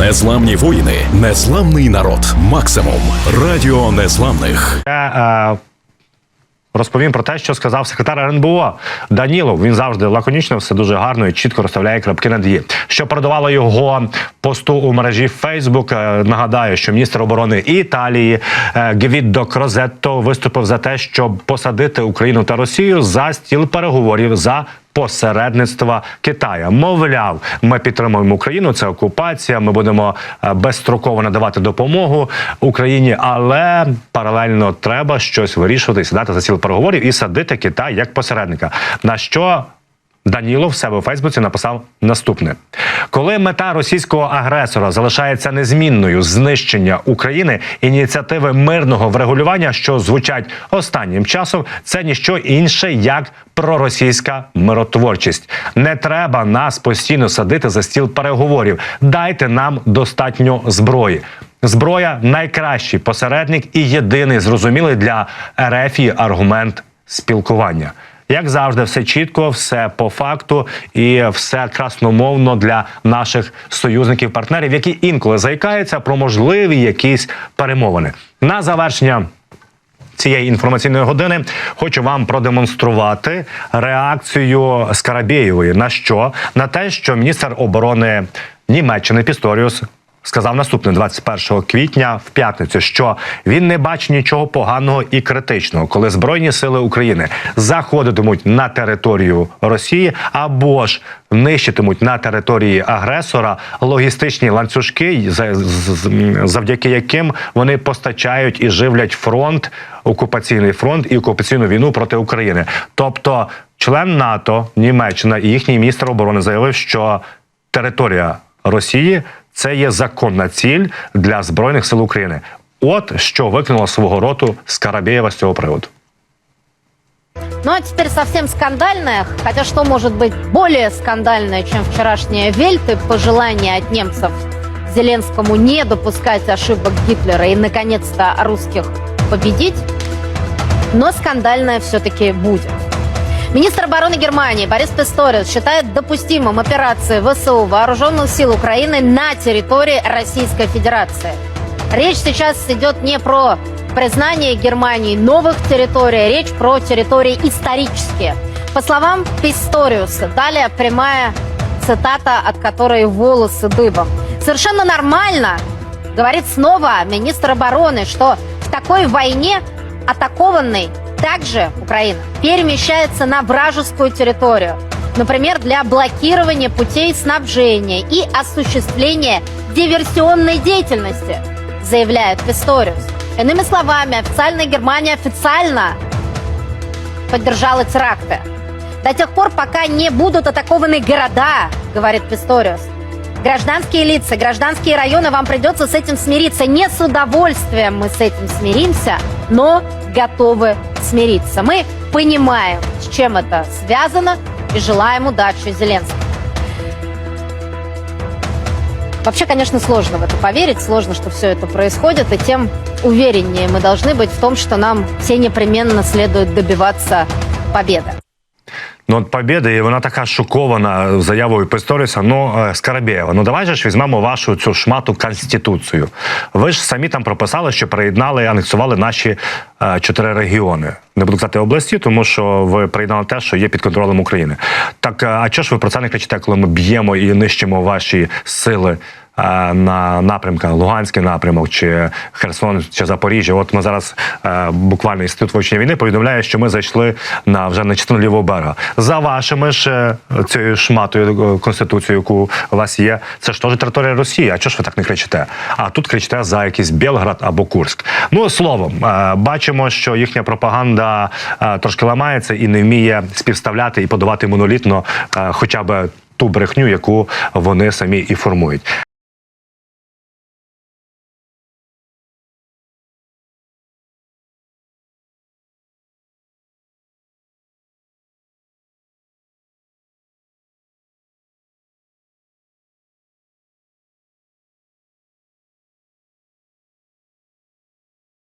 Незламні воїни, незламний народ. Максимум. Радіо незламних. Я, е, розповім про те, що сказав секретар РНБО Данілов. Він завжди лаконічно, все дуже гарно і чітко розставляє крапки над «і». Що передавало його посту у мережі. Е, Нагадаю, що міністр оборони Італії е, Гвіддо Крозетто виступив за те, щоб посадити Україну та Росію за стіл переговорів за. Посередництва Китая мовляв, ми підтримуємо Україну. Це окупація. Ми будемо е, безстроково надавати допомогу Україні, але паралельно треба щось вирішувати, сідати за сіл переговорів і садити Китай як посередника. На що Данілов в себе у Фейсбуці написав наступне: коли мета російського агресора залишається незмінною знищення України, ініціативи мирного врегулювання, що звучать останнім часом, це ніщо інше як проросійська миротворчість. Не треба нас постійно садити за стіл переговорів. Дайте нам достатньо зброї. Зброя найкращий посередник і єдиний зрозумілий для РФ аргумент спілкування. Як завжди, все чітко, все по факту і все красномовно для наших союзників, партнерів, які інколи заїкаються про можливі якісь перемовини. На завершення цієї інформаційної години хочу вам продемонструвати реакцію Скарабєєвої на що на те, що міністр оборони Німеччини Пісторіус сказав наступне 21 квітня в п'ятницю, що він не бачить нічого поганого і критичного, коли збройні сили України заходитимуть на територію Росії або ж нищитимуть на території агресора логістичні ланцюжки, завдяки яким вони постачають і живлять фронт, окупаційний фронт і окупаційну війну проти України. Тобто, член НАТО, Німеччина і їхній міністр оборони заявив, що територія Росії це є законна ціль для збройних сил України. От що викинула свого роту Скарабєєва з цього приводу. Ну а теперь совсем скандальное, хотя что может быть более скандальное, чем вчерашние вельты, пожелания от немцев Зеленскому не допускать ошибок Гитлера и, наконец-то, русских победить, но скандальное все-таки будет. Министр обороны Германии Борис Писториус считает допустимым операции ВСУ Вооруженных сил Украины на территории Российской Федерации. Речь сейчас идет не про признание Германии новых территорий, речь про территории исторические. По словам Писториуса, далее прямая цитата, от которой волосы дыбом. Совершенно нормально, говорит снова министр обороны, что в такой войне атакованной также Украина перемещается на вражескую территорию. Например, для блокирования путей снабжения и осуществления диверсионной деятельности, заявляет Писториус. Иными словами, официальная Германия официально поддержала теракты. До тех пор, пока не будут атакованы города, говорит Писториус. Гражданские лица, гражданские районы, вам придется с этим смириться. Не с удовольствием мы с этим смиримся, но готовы смириться. Мы понимаем, с чем это связано, и желаем удачи Зеленскому. Вообще, конечно, сложно в это поверить, сложно, что все это происходит, и тем увереннее мы должны быть в том, что нам все непременно следует добиваться победы. Ну, от Побєда, і вона така шокована заявою Писторіса. Ну, е, Скарабєєва, ну давай же ж візьмемо вашу цю шмату конституцію. Ви ж самі там прописали, що приєднали анексували наші е, чотири регіони. Не буду казати області, тому що ви приєднали те, що є під контролем України. Так, е, а чого ж ви про це не кричите, коли ми б'ємо і нищимо ваші сили? Е, На напрямках Луганський напрямок чи Херсон чи Запоріжжя. От ми зараз е, буквально інститут вивчення війни повідомляє, що ми зайшли на вже на частину лівого берега. За вашими ж е, цією шматою конституцією, яку у вас є, це ж теж територія Росії. А чого ж ви так не кричите? А тут кричите за якийсь Белград або Курськ. Ну словом, бачимо, що їхня пропаганда трошки ламається і не вміє співставляти і подавати монолітно, хоча б ту брехню, яку вони самі і формують.